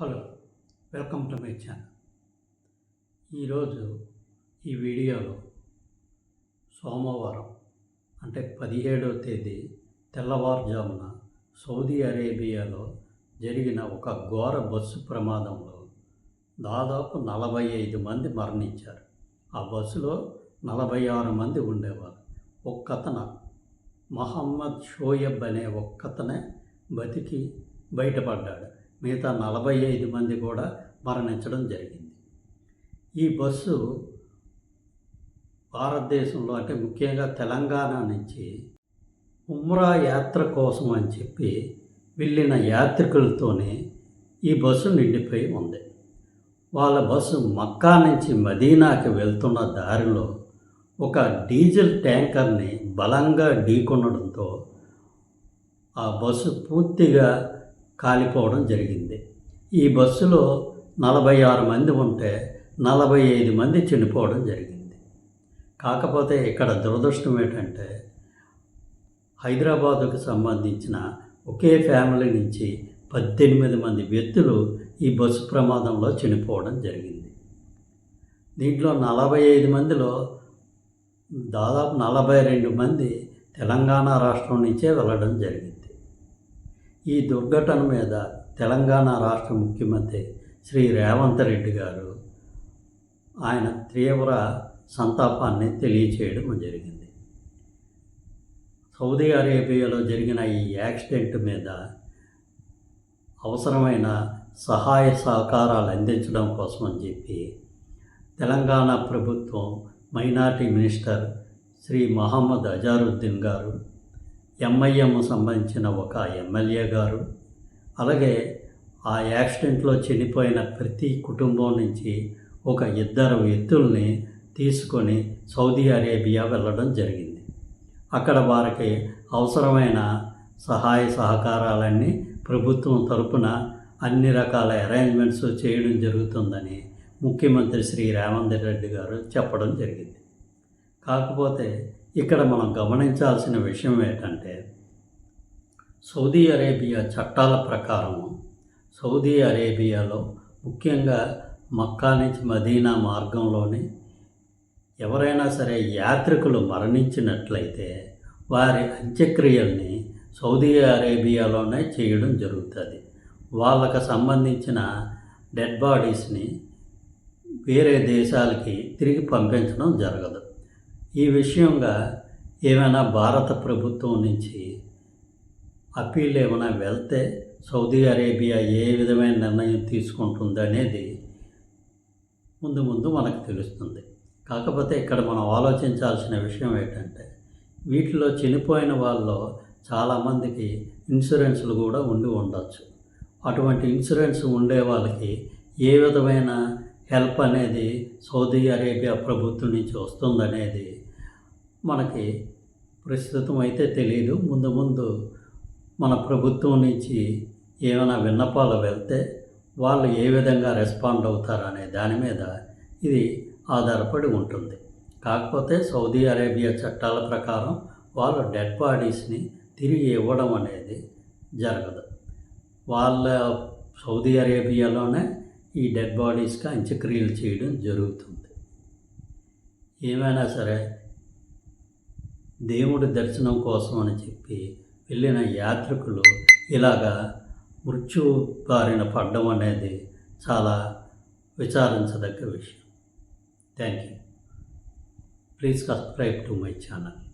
Hello welcome to my channel. ఈరోజు ఈ వీడియోలో సోమవారం అంటే పదిహేడవ తేదీ తెల్లవారుజామున సౌదీ అరేబియాలో జరిగిన ఒక ఘోర బస్సు ప్రమాదంలో దాదాపు నలభై ఐదు మంది మరణించారు. ఆ బస్సులో నలభై ఆరు మంది ఉండేవారు. ఒక్కతన మహమ్మద్ షోయబ్ అనే ఒక్కతనే బతికి బయటపడ్డాడు. మిగతా నలభై ఐదు మంది కూడా మరణించడం జరిగింది. ఈ బస్సు భారతదేశంలో అంటే ముఖ్యంగా తెలంగాణ నుంచి ఉమ్రా యాత్ర కోసం అని చెప్పి వెళ్ళిన యాత్రికులతోనే ఈ బస్సు నిండిపోయి ఉంది. వాళ్ళ బస్సు మక్కా నుంచి మదీనాకి వెళ్తున్న దారిలో ఒక డీజిల్ ట్యాంకర్ని బలంగా ఢీకొనడంతో ఆ బస్సు పూర్తిగా కాలిపోవడం జరిగింది. ఈ బస్సులో నలభై ఆరు మంది ఉంటే నలభై ఐదు మంది చనిపోవడం జరిగింది. కాకపోతే ఇక్కడ దురదృష్టం ఏంటంటే హైదరాబాదుకు సంబంధించిన ఒకే ఫ్యామిలీ నుంచి పద్దెనిమిది మంది వ్యక్తులు ఈ బస్సు ప్రమాదంలో చనిపోవడం జరిగింది. దీంట్లో నలభై ఐదు మందిలో దాదాపు నలభై రెండు మంది తెలంగాణ రాష్ట్రం నుంచే వెళ్ళడం జరిగింది. ఈ దుర్ఘటన మీద తెలంగాణ రాష్ట్ర ముఖ్యమంత్రి శ్రీ రేవంత్ రెడ్డి గారు ఆయన తీవ్ర సంతాపాన్ని తెలియచేయడం జరిగింది. సౌదీ అరేబియాలో జరిగిన ఈ యాక్సిడెంట్ మీద అవసరమైన సహాయ సహకారాలు అందించడం కోసం అని చెప్పి తెలంగాణ ప్రభుత్వం minority minister Shri Mohammed Azharuddin garu MIM సంబంధించిన ఒక ఎమ్మెల్యే గారు అలాగే ఆ యాక్సిడెంట్లో చనిపోయిన ప్రతి కుటుంబం నుంచి ఒక ఇద్దరు వ్యక్తుల్ని తీసుకొని సౌదీ అరేబియా వెళ్ళడం జరిగింది. అక్కడ వారికి అవసరమైన సహాయ సహకారాలన్నీ ప్రభుత్వం తరపున అన్ని రకాల అరేంజ్మెంట్స్ చేయడం జరుగుతుందని ముఖ్యమంత్రి శ్రీ రేవంత్ రెడ్డి గారు చెప్పడం జరిగింది. కాకపోతే ఇక్కడ మనం గమనించాల్సిన విషయం ఏంటంటే సౌదీ అరేబియా చట్టాల ప్రకారం సౌదీ అరేబియాలో ముఖ్యంగా మక్కా నుంచి మదీనా మార్గంలోని ఎవరైనా సరే యాత్రికులు మరణించినట్లయితే వారి అంత్యక్రియల్ని సౌదీ అరేబియాలోనే చేయడం జరుగుతుంది. వాళ్ళకు సంబంధించిన డెడ్ బాడీస్ని వేరే దేశాలకి తిరిగి పంపించడం జరగదు. ఈ విషయంగా ఏమైనా భారత ప్రభుత్వం నుంచి అప్పీల్ ఏమైనా వెళ్తే సౌదీ అరేబియా ఏ విధమైన నిర్ణయం తీసుకుంటుంది అనేది ముందు ముందు మనకు తెలుస్తుంది. కాకపోతే ఇక్కడ మనం ఆలోచించాల్సిన విషయం ఏంటంటే వీటిలో చనిపోయిన వాళ్ళలో చాలామందికి ఇన్సూరెన్స్లు కూడా ఉండి ఉండొచ్చు. అటువంటి ఇన్సూరెన్స్ ఉండే వాళ్ళకి ఏ విధమైన హెల్ప్ అనేది సౌదీ అరేబియా ప్రభుత్వం నుంచి వస్తుందనేది మనకి ప్రస్తుతం అయితే తెలియదు ముందు ముందు మన ప్రభుత్వం నుంచి ఏమైనా విన్నపాలు వెళ్తే వాళ్ళు ఏ విధంగా రెస్పాండ్ అవుతారనే దాని మీద ఇది ఆధారపడి ఉంటుంది. కాకపోతే సౌదీ అరేబియా చట్టాల ప్రకారం వాళ్ళు డెడ్ బాడీస్ని తిరిగి ఇవ్వడం అనేది జరగదు. వాళ్ళ సౌదీ అరేబియాలోనే ఈ డెడ్ బాడీస్కి అంత్యక్రియలు చేయడం జరుగుతుంది. ఏమైనా సరే దేవుడి దర్శనం కోసం అని చెప్పి వెళ్ళిన యాత్రికులు ఇలాగా మృత్యు బారిన పడడం అనేది చాలా విచారించదగ్గ విషయం. Thank you please subscribe to my channel